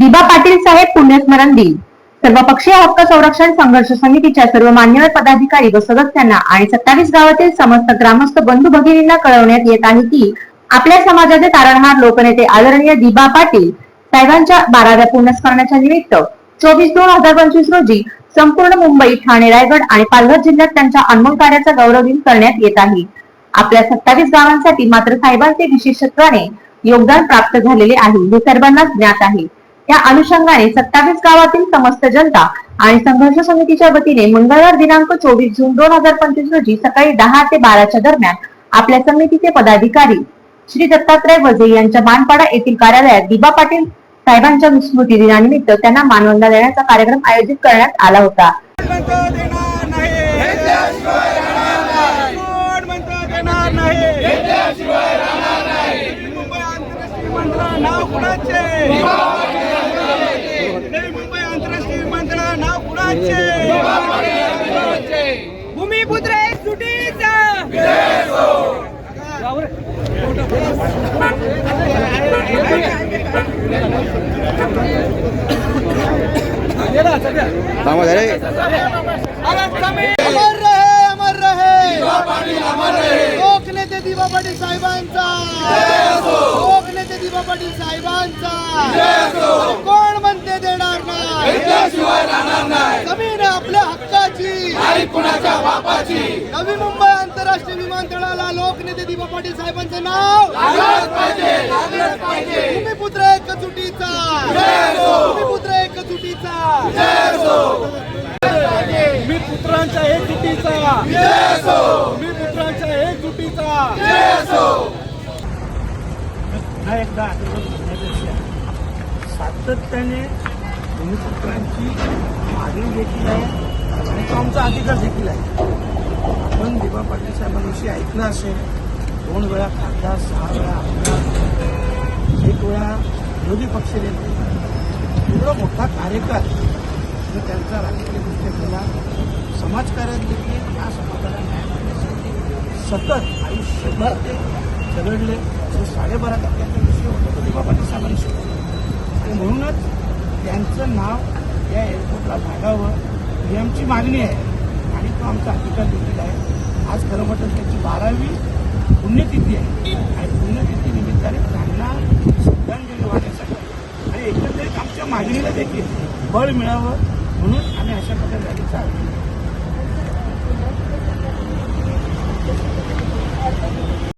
दिबा पाटील साहेब पुण्यस्मरण दिन. सर्वपक्षीय हक्क संरक्षण संघर्ष समितीच्या सर्व मान्यवर पदाधिकारी व सदस्यांना आणि सत्तावीस गावातील समस्त ग्रामस्थ बंधू भगिनींना कळवण्यात येत आहे की आपल्या समाजाचे तारणहार लोकनेते आदरणीय दिबा पाटील साहेबांच्या बाराव्या पुण्यस्मरणाच्या निमित्त चोवीस दोन हजार पंचवीस रोजी संपूर्ण मुंबई ठाणे रायगड आणि पालघर जिल्ह्यात त्यांच्या अनमोल कार्याचा गौरव दिन करण्यात येत आहे. आपल्या सत्तावीस गावांसाठी मात्र साहेबांचे विशेषत्वाने योगदान प्राप्त झालेले आहे हे सर्वांनाच ज्ञात आहे. या अनुषंगाने सत्तावीस गावातील समस्त जनता आणि संघर्ष समितीच्या वतीने मंगळवार दिनांक चोवीस जून दोन हजार पंचवीस रोजी सकाळी दहा ते बाराच्या दरम्यान आपल्या समितीचे पदाधिकारी श्री दत्तात्रय वजे यांच्या मानपाडा येथील कार्यालयात दिबा पाटील साहेबांच्या स्मृती दिनानिमित्त त्यांना मानवंदा देण्याचा कार्यक्रम आयोजित करण्यात आला होता. म्हणतो देणार नाही कोण म्हणतो देणार नाही मुंबई आंतरराष्ट्रीय विमानतळ नाव कुणाचे नवी मुंबई आंतरराष्ट्रीय विमानतळ नाव कुणाचे भूमिपुत्र थांबा रे अमर रहे अमर रहे. लोक नेते दिवा पाटील साहेबांचा. लोक नेते दिवा पाटील साहेबांचा नाही. जमीन आपल्या हक्काची. नवी मुंबई आंतरराष्ट्रीय विमानतळाला लोकनेते दिवा पाटील साहेबांचं नाव. भूमिपुत्र एक चुटीचा भूमिपुत्र एक चुटीचा मी पुत्रांच्या एक तुटीचा मी पुत्रांच्या एक तुटीचा पुन्हा एकदा आठवण दोन्ही सातत्याने मागणी देखील आहे आणि तो आमचा अधिकार देखील आहे. आपण दिपा पाटील साहेबांविषयी ऐकलं असेल दोन वेळा खासदार सहा वेळा आमदार एक वेळा विरोधी पक्ष नेते. एवढा मोठा कार्यकाळ आणि त्यांचा राजकीयदृष्ट्या केला समाजकार्यात देखील या समाजाला न्याय मिळण्यासाठी सतत आयुष्यभर ते झगडले. जे साडेबारा टक्क्याचा विषय होता तो दिबा पाटील साहेबांशी होता. आणि म्हणूनच त्यांचं नाव या एअरपोर्टला लागावं ही आमची मागणी आहे आणि तो आमचा अधिकार देखील आहे. आज खरं म्हटलं त्यांची बारावी पुण्यतिथी आहे. आणि पुण्यतिथी निमित्ताने त्यांना श्रद्धांजली वाहण्यासाठी आणि एकंदरीत आमच्या मागणीला देखील बळ मिळावं म्हणून आम्ही अशा प्रकारे रॅलीचं आयोजन केलं